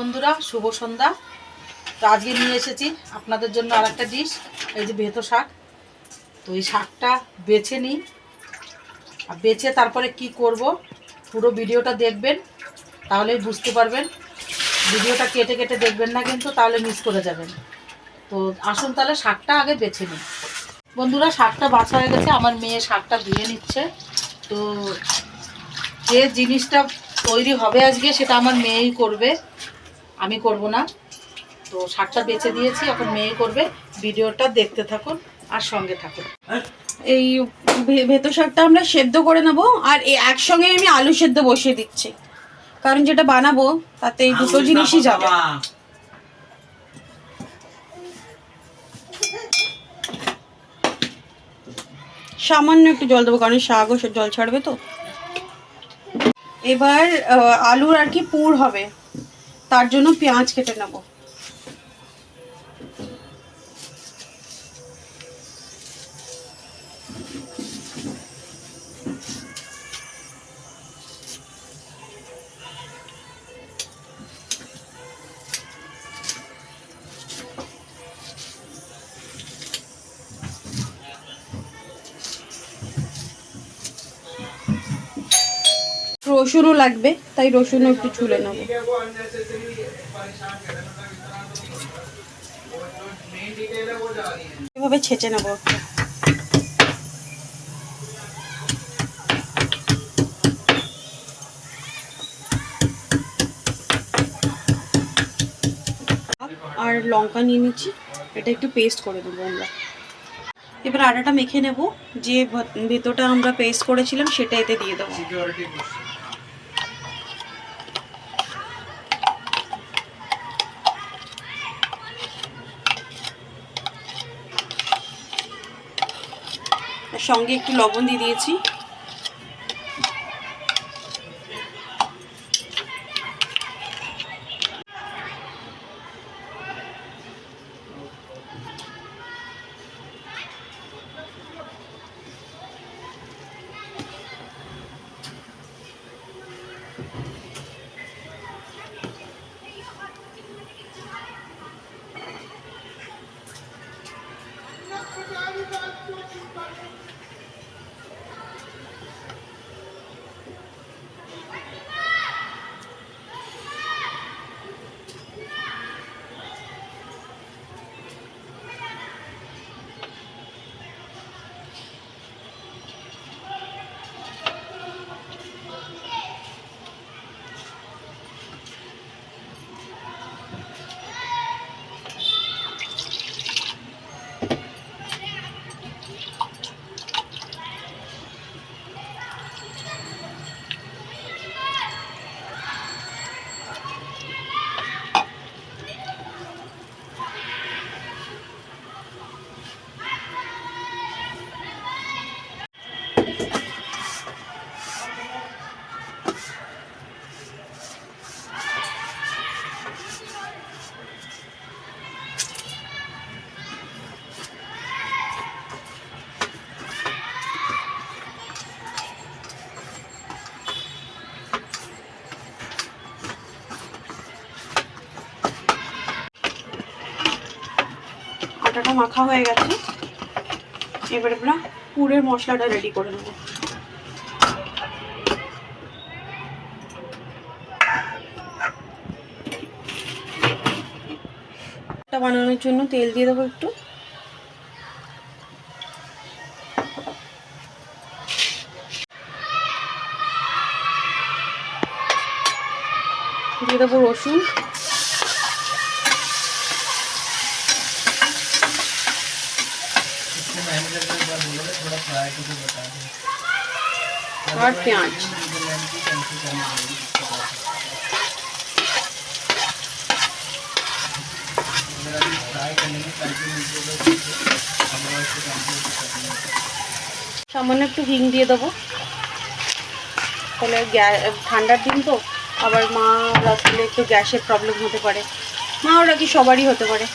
বন্ধুরা, শুভ সন্ধ্যা। তো আজকে নিয়ে এসেছি আপনাদের জন্য আর একটা ডিশ এই যে বেতো শাক। তো এই শাকটা বেছে নিই। আর বেছে তারপরে কি করব, পুরো ভিডিওটা দেখবেন, তাহলেই বুঝতে পারবেন। ভিডিওটা কেটে কেটে দেখবেন না কিন্তু, তাহলে মিস করে যাবেন। তো আসুন তাহলে শাকটা আগে বেছে নিই। বন্ধুরা, শাকটা বাছা হয়ে গেছে, আমার মেয়ে শাকটা ধুয়ে নিচ্ছে। তো যে জিনিসটা তৈরি হবে আজকে, সেটা আমার মেয়েই করবে। আমি করব না। তো শাকটা বেছে দিয়েছি, এখন মেয়ে করবে। ভিডিওটা দেখতে থাকুন আর সঙ্গে থাকুন। এই ভেতর শাকটা আমরা সেদ্ধ করে নেব, আর একসঙ্গে আমি আলু সেদ্ধ বসিয়ে দিচ্ছি। কারণ যেটা বানাবো, তাতে এই দুটো জিনিসই যাবে। সামান্য একটু জল দেবো, কারণ শাকও সে জল ছাড়বে তো। এবার আলুর আর কি পুর হবে। তার জন্য পেঁয়াজ কেটে নেব। রসুনও লাগবে, তাই রসুনও একটু ছুলে নেব। এভাবে ছেঁচে নেব আর লঙ্কা নিয়ে নিচ্ছি, এটা একটু পেস্ট করে দেবো আমরা। এবার আটাটা মেখে নেব, যে ভত- ভেতরটা আমরা পেস্ট করেছিলাম, সেটা এতে দিয়ে দেবো। সঙ্গে একটু লবণ দিয়ে দিয়েছি। আটাটা মাখা হয়ে গেছে। এবার আমরা পুরের মশলাটা রেডি করে নেব। বানানোর জন্য তেল দিয়ে দেবো একটু। দিয়ে দেবো রসুন। আর পেঁয়াজ। সামান্য একটু হিং দিয়ে দেবো। তাহলে ঠান্ডার দিন তো, আবার মা রাখলে একটু গ্যাসের প্রবলেম হতে পারে। মা ওরা কি সবারই হতে পারে।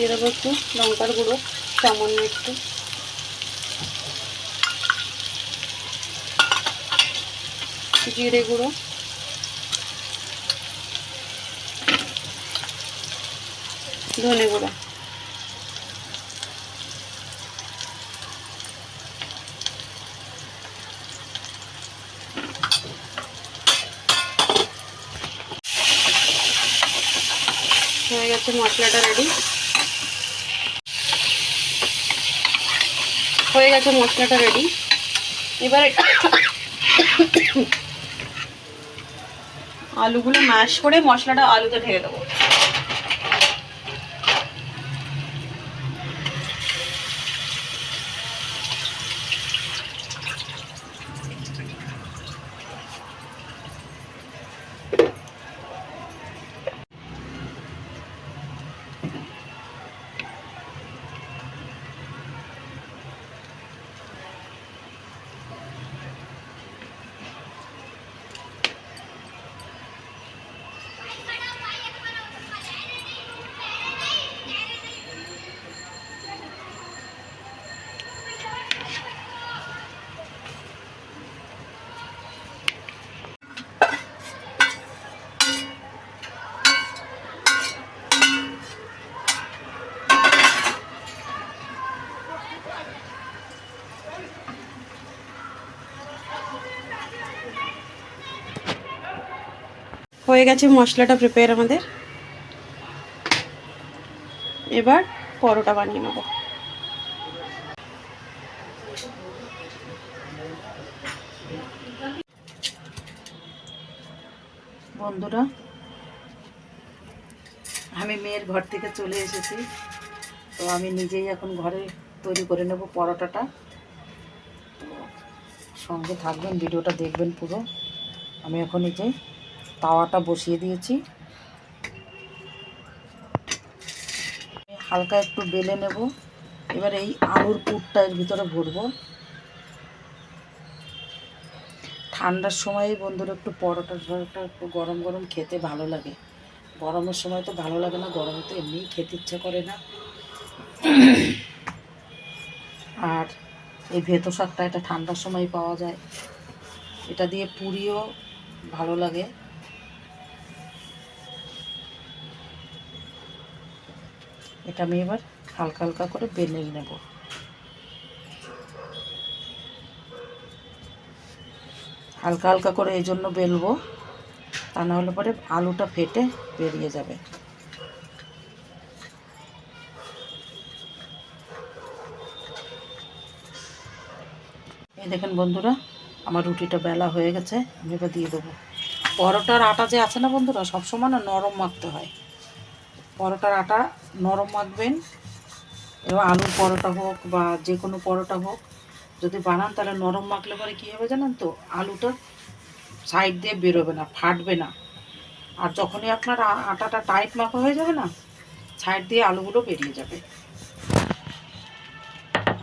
দিয়ে দেবো একটু, লঙ্কার গুঁড়ো, সামান্য একটু। জিরে গুঁড়ো। ধনে গুঁড়ো। হয়ে গেছে মশলাটা রেডি হয়ে গেছে মশলাটা রেডি এবার আলুগুলো ম্যাশ করে মশলাটা আলুতে ঢেলে দেবো। হয়ে গেছে মশলাটা প্রিপেয়ার আমাদের। এবার পরোটা বানিয়ে নেব। বন্ধুরা, আমি মেয়ের ঘর থেকে চলে এসেছি। তো আমি নিজেই এখন ঘরে তৈরি করে নেব পরোটাটা। তো সঙ্গে থাকবেন, ভিডিওটা দেখবেন পুরো। আমি এখন যে তাওয়াটা বসিয়ে দিয়েছি। হালকা একটু বেলে নেব। এবার এই আলুর পুরটা এর ভিতরে ভরবো। ঠান্ডার সময় বন্ধুরা একটু পরোটা টরোটা একটু গরম গরম খেতে ভালো লাগে। গরমের সময় তো ভালো লাগে না, গরমে তো এমনিই খেতে ইচ্ছে করে না। আর এই ভেতো শাকটা এটা ঠান্ডার সময় পাওয়া যায়। এটা দিয়ে পুরিও ভালো লাগে। এটা আমি এবার হালকা হালকা করে বেলে নেব। হালকা হালকা করে এই জন্য বেলবো, তা না হলে পরে আলুটা ফেটে বেরিয়ে যাবে। এই দেখেন বন্ধুরা, আমার রুটিটা বেলা হয়ে গেছে, আমি এবার দিয়ে দেবো। পরোটার আটা যে আছে না বন্ধুরা, সবসময় না নরম মাখতে হয়। পরোটার আটা নরম মাখবেন এবার আলুর পরোটা হোক বা যে কোনো পরোটা হোক। যদি বানান তাহলে নরম মাখলে পরে কী হবে জানেন তো? আলুটা সাইড দিয়ে বেরোবে না, ফাটবে না। আর যখনই আপনার আটাটা টাইট মাখা হয়ে যাবে না, সাইড দিয়ে আলুগুলো বেরিয়ে যাবে।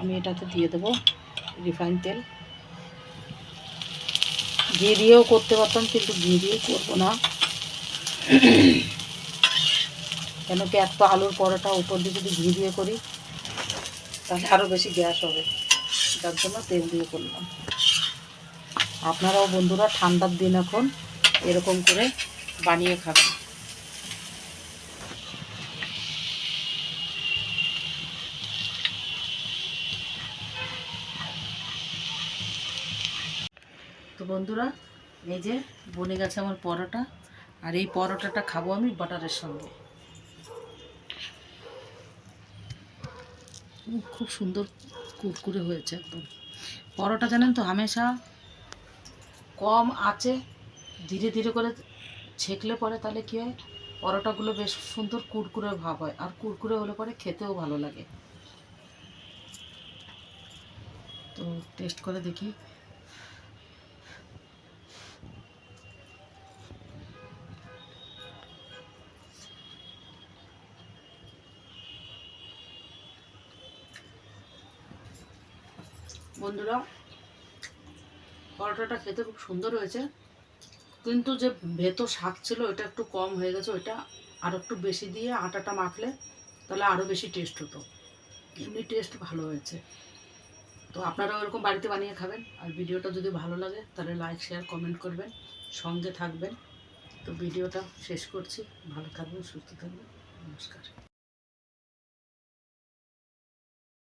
আমি এটাতে দিয়ে দেবো রিফাইন তেল। ঘি দিয়েও করতে পারতাম, কিন্তু ঘি দিয়ে করব না। কেন কি এক তো আলুর পরোটা উপর দিয়ে যদি ঘি দিয়ে করি, তাহলে আরও বেশি গ্যাস হবে। তার জন্য তেল দিয়ে করলাম। আপনারাও বন্ধুরা ঠান্ডার দিন এখন এরকম করে বানিয়ে খাবেন। তো বন্ধুরা, এই যে বনে গেছে আমার পরোটা, আর এই পরোটাটা খাব আমি বাটারের সঙ্গে। খুব সুন্দর কুরকুরে হয়েছে একদম। পরোটা জানেন তো, হামেশা কম আছে ধীরে ধীরে করে ছেঁকলে পরে তাহলে কী হয়? পরোটাগুলো বেশ সুন্দর কুরকুরে ভাব হয়। আর কুরকুরে হলে পরে খেতেও ভালো লাগে। তো টেস্ট করে দেখি। বন্ধুরা। পরোটাটা খেতে খুব সুন্দর হয়েছে। কিন্তু যে ভেতর শাক ছিল, ওটা একটু কম হয়ে গেছে। ওইটা আর একটু বেশি দিয়ে আটাটা মাখলে তাহলে আরও বেশি টেস্ট হতো। এমনি টেস্ট ভালো হয়েছে। তো আপনারাও এরকম বাড়িতে বানিয়ে খাবেন। আর ভিডিওটা যদি ভালো লাগে, তাহলে লাইক শেয়ার কমেন্ট করবেন। সঙ্গে থাকবেন। তো ভিডিওটা শেষ করছি। ভালো থাকবেন, সুস্থ থাকবেন। নমস্কার।